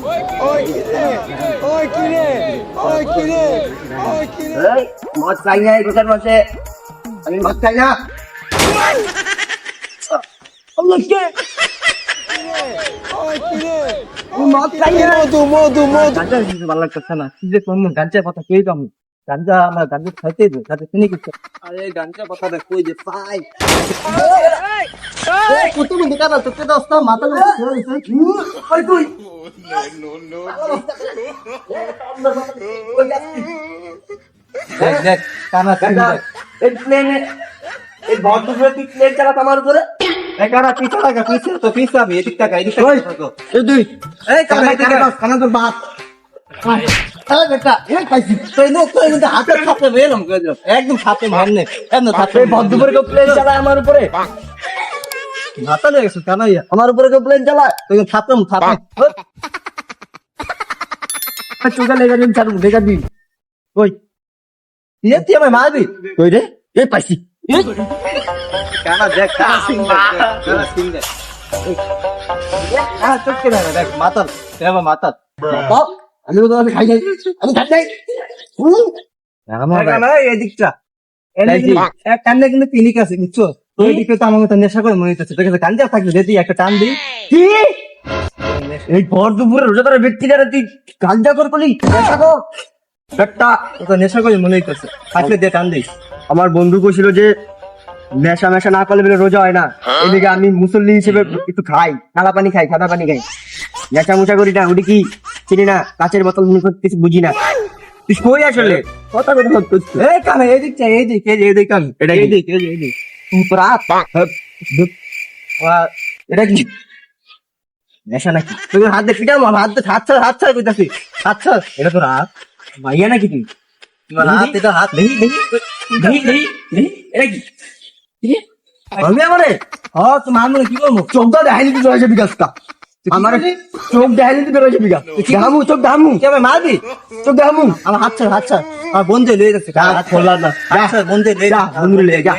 ওই কিরে ওই কিরে ওই কিরে ওই কিরে। এই, মদ খাই না এই দোকান আমি মদ খাই না। ওই কিরে মদ খাই না। মধু মধু মধু। গাঞ্জা কিন্তু ভালো লাগতেছে না। কি যে গাঞ্জা কাম গাঞ্জা আমরা গাঞ্জা খাইতে কিছু আরে গাঞ্জা পাতাটা কই যে পাই। তোকে মাথা ওই তুই। দেখ দেখ কানা এই প্লেনে এই ভদ্রপুরে তুই প্লেন চালাত আমার উপরে? এই কানা পিছা লাগা পিছা তো পিছা আমি এদিক টাকা এদিক টাকা এই দুই। এই কানা কানা থেকে কানা দশ খানা তোর বাপ। এই বেটা এই পাইছি। তুই নো তুই কিন্তু হাতে ছাপে করে একদম ছাপে মারনে। একদম ছাপে এই ভদ্রপুরে কেউ প্লেন চালায় আমার উপরে? মাথা লেগে গেছে? কানা ইয়া আমার উপরে কেউ প্লেন চালায়? তুই ছাপে ছাপে চোখা লেগে দিন চালু লেগে দিন কই ইয়ে তুই আমায় মারবি? কই রে? এই পাইছি। কানা দেখ কানা কানা চোখ মাতাল। মাতাল। আমি তোমাকে খাই আমি খাই। এদিকটা কিন্তু ক্লিনিক আছে বুঝছ? তো এদিকে তো আমার মতো নেশা করে মনে হচ্ছে থাকলে একটা টান দিই। কি? এই ভর দুপুরে ব্যক্তি যারা তুই গাঞ্জা কর করলি নেশা কর। একটা তো নেশা করে মনে হইতেছে। থাকলে দিয়ে টান দিই। আমার বন্ধু কইছিল যে নেশা মেশা না করলে বলে রোজা হয় না। এদিকে আমি মুসল্লি হিসেবে একটু খাই কালা পানি খাই সাদা পানি খাই। নেশা মুশা করি না ওটি কি চিনি না কাচের বোতল কিছু বুঝি না। তুই কই আসলে? কথা কথা এই কানে এদিকটা এইদিক এই যে এদিক কান। এটা কি? এইদিক এই যে এইদিক রাত এটা কি? নেশা নাকি? তুই হাত দিয়ে পিটাম হাত হাত ছাড় হাত ছাড় কইতাছি হাত ছাড়। এটা তো রাত ভাইয়া নাকি তুই? তোমার হাত এটা হাত। দেখি দেখি। দেখি দেখি দেখি। এটা কি? আমি আমারে? ও তোমার মনে কি করব চোখটা দেখাইনি তুই রয়েছে বিকাশটা। আমার চোখ দেখাইনি তুই রয়েছে বিকাশ দেখামু চোখ দেখামু কি আমি মারবি? চোখ দেখামু আমার হাত ছাড় হাত ছাড়। আমার বন্ধু লয়ে যাচ্ছে হাত খোলা না। ছাড় বন্ধু লয়ে যা, বন্ধু লয়ে যা।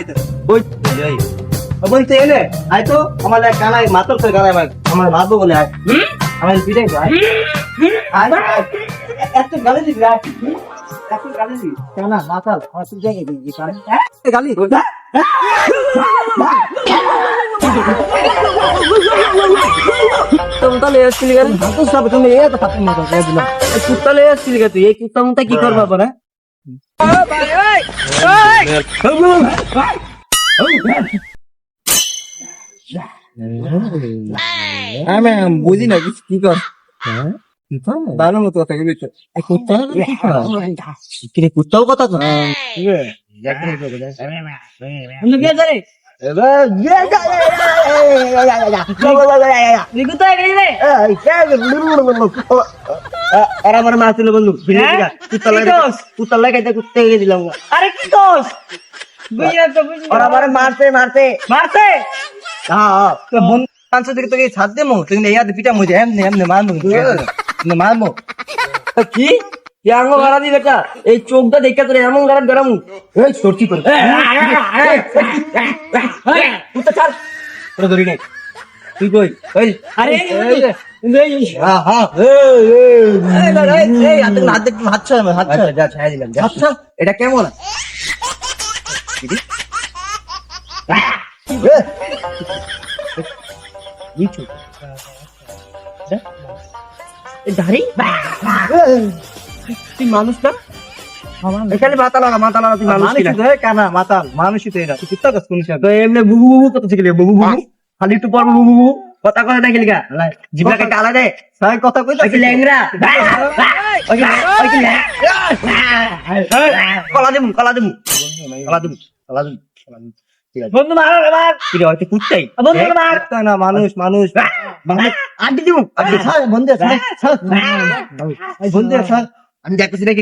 ওই বলতে এলে আয় তো আমার গানায় মাতর করে গানায় আমার মারবো বলে আয় আমার পিটাই আয় আয়। এত গালি দিবি আয় এত গালি দিবি কেনা মাতাল আমার তুই জায়গায় দিবি কানে গালি মতো কুত্তা লে আসছিলি তুই এই কুত্তা মুত্তা কি করবা পরে আমি বুঝি না কি কর ভালো মতো কথা বলি তো এই কুত্তা কি কর কিরে কুত্তাও কথা আমার দেবো এই হাতে পিটা এমনি এমনি মারবো কি? কি আঙ্গ গাড়া দি বেটা এই চোখটা দেখে তোর এমন গাড়া গরম এই সরছি করে কুত্তা ছাড় তোরা ধরি নাই তুই কই ওই আরে হ্যাঁ হ্যাঁ। আচ্ছা, এটা কেমন ধারি তুই মানুষ না এখানে মাথা লাগা মাথা লাগা তুই মানুষ কিনা কানা, মাতাল, মানুষই তো এরা। তুই কুত্তা কাজ করিস তো এমনি বুবু বুবু কত শিখলি বুবু বুবু খালি একটু পর বুবু বুবু কথা কথা দেখলি গা জিবলা কাটা আলাদা সাই কথা কইতাছিস? কি ল্যাংরা ওই কি ওই কি ল্যাং- কলা দিমু কলা দিমু কলা দিমু কলা দিমু কলা দিমু। ঠিক আছে বন্ধু মার মার কি রে হয়তো কুত্তাই বন্ধু মার না, মানুষ মানুষ বাংলা আড্ডি দিমু আড্ডি বন্ধু, ছাড়, ছাড়। বন্ধু, ছাড়, আমি দেখতেছি নাকি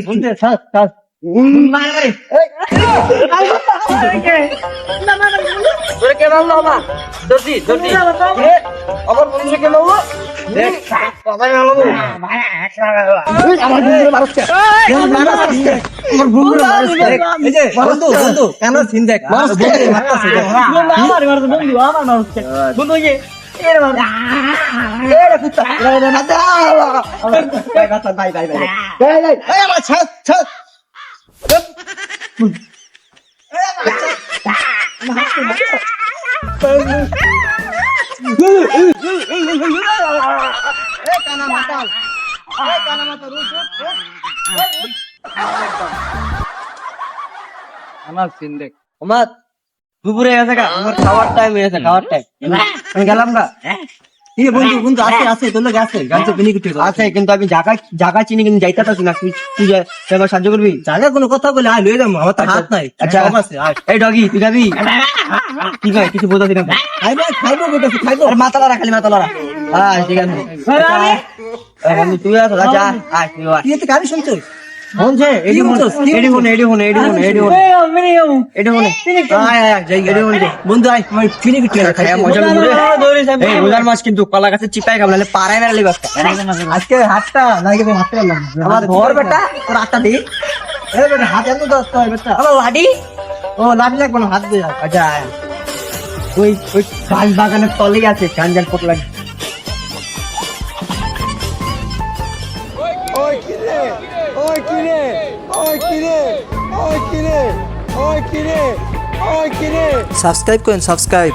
এ, আমার বন্ধু আমার বন্ধু আমার বন্ধু মানুষ বন্ধু, আমার সিন দেখ। আমার দুপুরে গেছে খাওয়ার টাইম হয়ে গেছে খাওয়ার টাইম আমি গেলাম না ঠিক আছে বন্ধু বন্ধু আছে আছে তোর লোক আছে গান তো বিনি করতে আছে কিন্তু আমি জায়গা জায়গা চিনি কিন্তু যাইতে পারছি না। তুই তুই আমার সাহায্য করবি? জায়গা কোনো কথা বলে আয় লয়ে যাব। আমার তো হাত নাই। আচ্ছা। আয়। এই ডগি তুই যাবি? ঠিক আছে কিছু বোঝাছি না। খাইবো খাইবো বেটা খাইবো। আরে মাথা লড়া খালি মাথা লড়া। হ্যাঁ ঠিক আছে। তুই আছো আচ্ছা আয় তুই আয়। তুই এত গাড়ি শুনছিস? শুনছে এডি এডি এডি এডি এডি এডি আয় আয় যাই এডি বন্ধু আয়। আমার ফিরে করতে খায়া মজা লুরে এই রোজার মাছ কিন্তু কলা গাছে পাড়ায় বেড়ালি আজকে হাতটা লাগে হাতটা লাগলাম আমার ধর বেটা তোর আটটা দি। এ বেটা হাত এত দস্ত হয় বেটা। আমার লাডি ও লাঠি লাগবে না হাত আচ্ছা ওই ওই বাঁশ বাগানের তলেই আছে ওই ওই কিরে ওই কিরে ওই কিরে ওই কিরে ওই কিরে সাবস্ক্রাইব করেন সাবস্ক্রাইব।